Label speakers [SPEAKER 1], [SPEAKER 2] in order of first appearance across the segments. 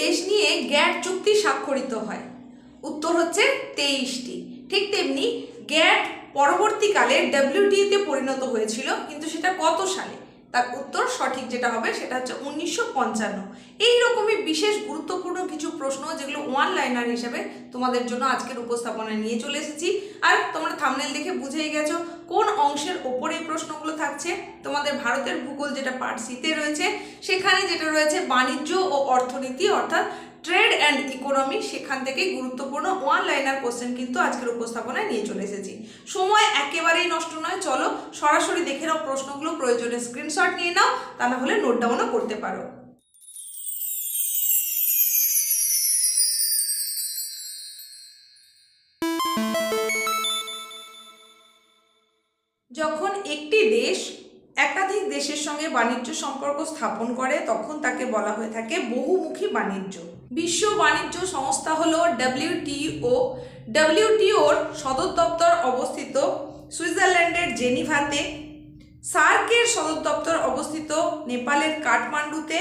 [SPEAKER 1] দেশ নিয়ে গ্যাট চুক্তি স্বাক্ষরিত হয়। উত্তর হচ্ছে তেইশটি। ঠিক তেমনি গ্যাট পরবর্তীকালে ডাব্লিউটিতে পরিণত হয়েছিল, কিন্তু সেটা কত সালে? তার উত্তর সঠিক যেটা হবে সেটা হচ্ছে উনিশশো পঞ্চান্ন। এইরকমই বিশেষ গুরুত্বপূর্ণ কিছু প্রশ্ন যেগুলো ওয়ান লাইনার হিসেবে তোমাদের জন্য আজকের উপস্থাপনায় নিয়ে চলে এসেছি। আর তোমরা থামনেল দেখে বুঝেই গেছো কোন অংশের ওপরে প্রশ্নগুলো থাকছে। তোমাদের ভারতের ভূগোল যেটা পার্ট সিতে রয়েছে, সেখানে যেটা রয়েছে বাণিজ্য ও অর্থনীতি, অর্থাৎ ট্রেড অ্যান্ড ইকোনমি সেখান থেকে গুরুত্বপূর্ণ ওয়ান লাইনার কোশ্চেন কিন্তু আজকের উপস্থাপনায় নিয়ে চলে এসেছি। সময় একেবারেই নষ্ট নয়, চলো সরাসরি দেখে নাও প্রশ্নগুলো, প্রয়োজনে স্ক্রিনশট নিয়ে নাও, তা না হলে নোট ডাউনও করতে পারো। যখন একটি দেশ একাধিক দেশের সঙ্গে বাণিজ্য সম্পর্ক স্থাপন করে, তখন তাকে বলা হয়ে থাকে বহুমুখী বাণিজ্য। বিশ্ব বাণিজ্য সংস্থা হল ডাব্লিউটিও ডাব্লিউটিওর সদর দপ্তর অবস্থিত সুইজারল্যান্ডের জেনিভাতে। সার্কের সদর দপ্তর অবস্থিত নেপালের কাঠমান্ডুতে।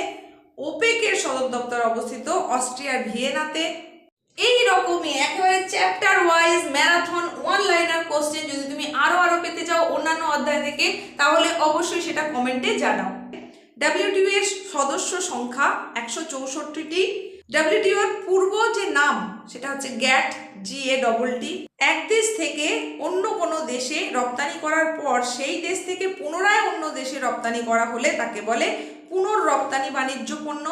[SPEAKER 1] ওপেকের সদর দপ্তর অবস্থিত অস্ট্রিয়ার ভিয়েনাতে। এই রকমই একেবারে chapter wise marathon one liner question যদি তুমি আরও আরও পেতে চাও অন্যান্য অধ্যায় থেকে, তাহলে অবশ্যই সেটা কমেন্টে জানাও। ডাব্লিউটিও এর সদস্য সংখ্যা একশো চৌষট্টিটি। ডাব্লিউটিওর পূর্ব যে নাম, সেটা হচ্ছে গ্যাট জি এ ডবল টি এক দেশ থেকে অন্য কোনো দেশে রপ্তানি করার পর সেই দেশ থেকে পুনরায় অন্য দেশে রপ্তানি করা হলে তাকে বলে পুনর্রপ্তানি বাণিজ্য পণ্য।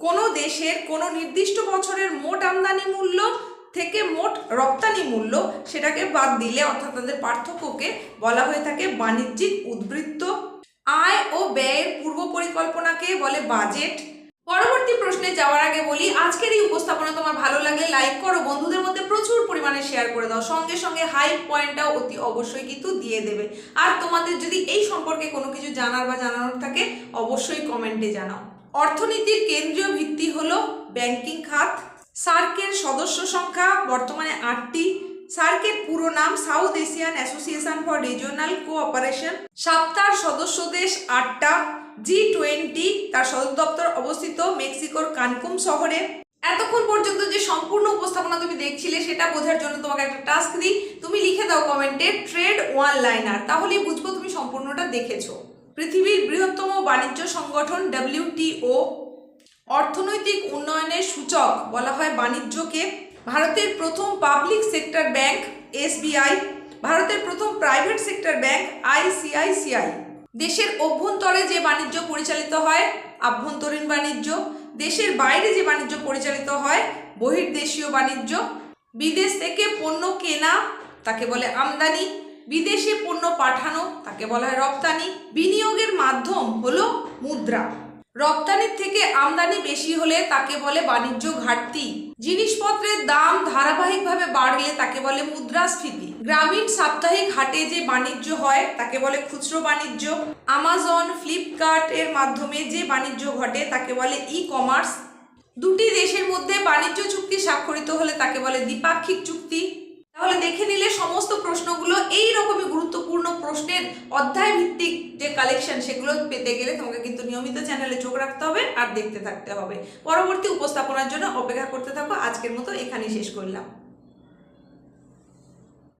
[SPEAKER 1] কোনো দেশের কোনো নির্দিষ্ট বছরের মোট আমদানি মূল্য থেকে মোট রপ্তানি মূল্য সেটাকে বাদ দিলে অর্থাৎ তাদের পার্থক্যকে বলা হয়ে থাকে বাণিজ্যিক উদ্বৃত্ত। আয় ও ব্যয়ের পূর্ব পরিকল্পনাকে বলে বাজেট। পরবর্তী প্রশ্নে যাওয়ার আগে বলি, আজকের এই উপস্থাপনা তোমার ভালো লাগলে লাইক করো, বন্ধুদের মধ্যে প্রচুর পরিমাণে শেয়ার করে দাও। সঙ্গে সঙ্গে হাই পয়েন্টটাও অতি অবশ্যই কিন্তু দিয়ে দেবে। আর তোমাদের যদি এই সম্পর্কে কোনো কিছু জানার বা জানানোর থাকে, অবশ্যই কমেন্টে জানাও। অর্থনীতির কেন্দ্রীয় ভিত্তি হলো ব্যাংকিং খাত। সার্কের সদস্য সংখ্যা বর্তমানে আটটি। সার্কের পুরো নাম South Asian Association for Regional Cooperation সাপ্তার সদস্য দেশ আটটা। জি টোয়েন্টি তার সদর দপ্তর অবস্থিত মেক্সিকোর কানকুম শহরে। এতক্ষণ পর্যন্ত যে সম্পূর্ণ উপস্থাপনা তুমি দেখছিলে, সেটা বোঝার জন্য তোমাকে একটা টাস্ক দিই। তুমি লিখে দাও কমেন্টে ট্রেড ওয়ান লাইনার তাহলেই বুঝব তুমি সম্পূর্ণটা দেখেছ। পৃথিবীর বৃহত্তম বাণিজ্য সংগঠন ডাব্লিউটিও অর্থনৈতিক উন্নয়নের সূচক বলা হয় বাণিজ্যকে। ভারতের প্রথম পাবলিক সেক্টর ব্যাংক এসবিআই ভারতের প্রথম প্রাইভেট সেক্টর ব্যাংক আইসিআইসিআই দেশের অভ্যন্তরে যে বাণিজ্য পরিচালিত হয়, আভ্যন্তরীণ বাণিজ্য, দেশের বাইরে যে বাণিজ্য পরিচালিত হয়, বহির্দেশীয় বাণিজ্য, বিদেশ থেকে পণ্য কেনা, তাকে বলে আমদানি, বিদেশে পণ্য পাঠানো, তাকে বলা হয় রপ্তানি, বিনিয়োগের মাধ্যম হলো মুদ্রা। রপ্তানির থেকে আমদানি বেশি হলে তাকে বলে বাণিজ্য ঘাটতি। জিনিসপত্রের দাম ধারাবাহিকভাবে বাড়লে তাকে বলে মুদ্রাস্ফীতি। গ্রামীণ সাপ্তাহিক হাটে যে বাণিজ্য হয়, তাকে বলে খুচরো বাণিজ্য। আমাজন ফ্লিপকার্ট এর মাধ্যমে যে বাণিজ্য ঘটে, তাকে বলে ই কমার্স দুটি দেশের মধ্যে বাণিজ্য চুক্তি স্বাক্ষরিত হলে তাকে বলে দ্বিপাক্ষিক চুক্তি। তাহলে দেখে নিলে সমস্ত প্রশ্নগুলো এই রকমই গুরুত্বপূর্ণ প্রশ্নের অধ্যায় ভিত্তিক যে কালেকশন সেগুলো পেতে গেলে তোমাকে কিন্তু নিয়মিত চ্যানেলে চোখ রাখতে হবে আর দেখতে থাকতে হবে। পরবর্তী উপস্থাপনার জন্য অপেক্ষা করতে থাকো। আজকের মতো এখানেই শেষ করলাম।